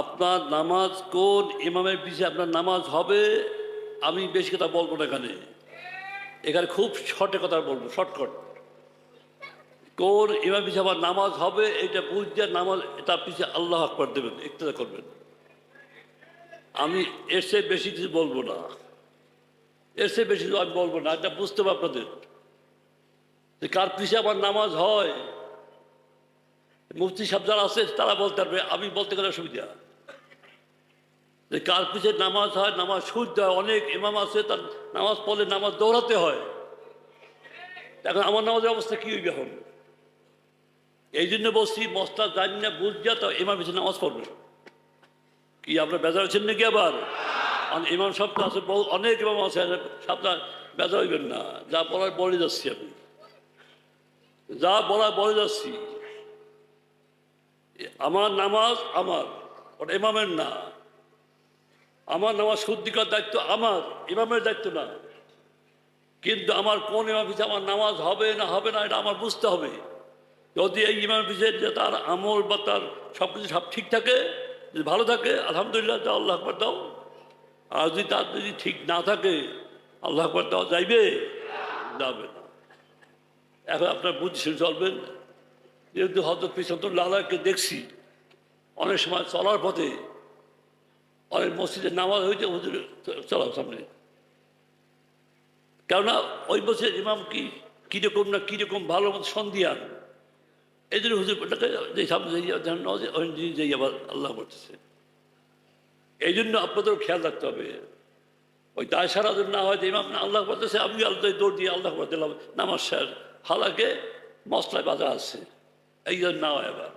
আপনার নামাজ কোন ইমামের পিছিয়ে আপনার নামাজ হবে? আমি বেশি কথা বলব না এখানে। এখানে খুব শর্টে কথা বলব, শর্টকট। কোন ইমাম পিছিয়ে আমার নামাজ হবে, এটা বুঝতে নামাজ তার পিছিয়ে আল্লাহ আকবর দেবেন ইত্যাদি করবেন। আমি এর চেয়ে বেশি কিছু বলব না। এর চেয়ে বেশি আমি বলব না, এটা বুঝতে হবে আপনাদের। যে কার পিছিয়ে আমার নামাজ হয় মুফতি সাহেব যারা আছে, তারা বলতে পারবে, আমি বলতে গেলে অসুবিধা। যে কার পিছে নামাজ হয়, নামাজ শুদ্ধ হয় অনেক ইমাম আছে, তার নামাজ পড়লে নামাজ দৌড়াতে হয়। এখন আমার নামাজের অবস্থা কী হইবে এখন? এই জন্য বলছি মস্তা জানি না বুঝতে তো ইমাম পিছিয়ে নামাজ পড়বে। কি, আপনার বেজার আছেন নাকি আবার? ইমাম সব তো আছে, বহু, অনেক ইমাম আছে সপ্তাহ বেজার হইবেন না। যা বলার বলে যাচ্ছি আমি। যা বলার বলে যাচ্ছি। আমার নামাজ আমার, ওটা ইমামের না। আমার নামাজ শুদ্ধি করার দায়িত্ব আমার, ইমামের দায়িত্ব না। কিন্তু আমার কোন ইমাম পিছিয়ে আমার নামাজ হবে না হবে না, এটা আমার বুঝতে হবে। যদি এই ইমাম পিছিয়ে যে তার আমল বা তার সব কিছু সব ঠিক থাকে, যদি ভালো থাকে, আলহামদুলিল্লাহ তা আল্লাহ আকবর দাও। আর যদি তার যদি ঠিক না থাকে, আল্লাহ আকবর দাও, যাইবে? যাবে না। এখন আপনার বুঝছেন চলবেন। যেহেতু হয়তো পিছন লালাকে দেখছি। অনেক সময় চলার পথে অনেক মসজিদে নামাজ হইতে হুজুর চলার সামনে। কেননা ওই বছর ইমাম কি, কীরকম না কীরকম ভালো মতো সন্ধিয়ান এই জন্য হুজুর যে সামনে যাই আবার আল্লাহ করতেছে এই জন্য আপনাদেরও খেয়াল রাখতে হবে। ওই দায় সারা যেন না হয় যে ইমাম না, আল্লাহ করতেছে আমি আল্লাহ দৌড় দিয়ে আল্লাহ করে দিলাম, নামাজ শেষ। হালাকে মশলায় বাজা আছে। এই জন্য না হয় আবার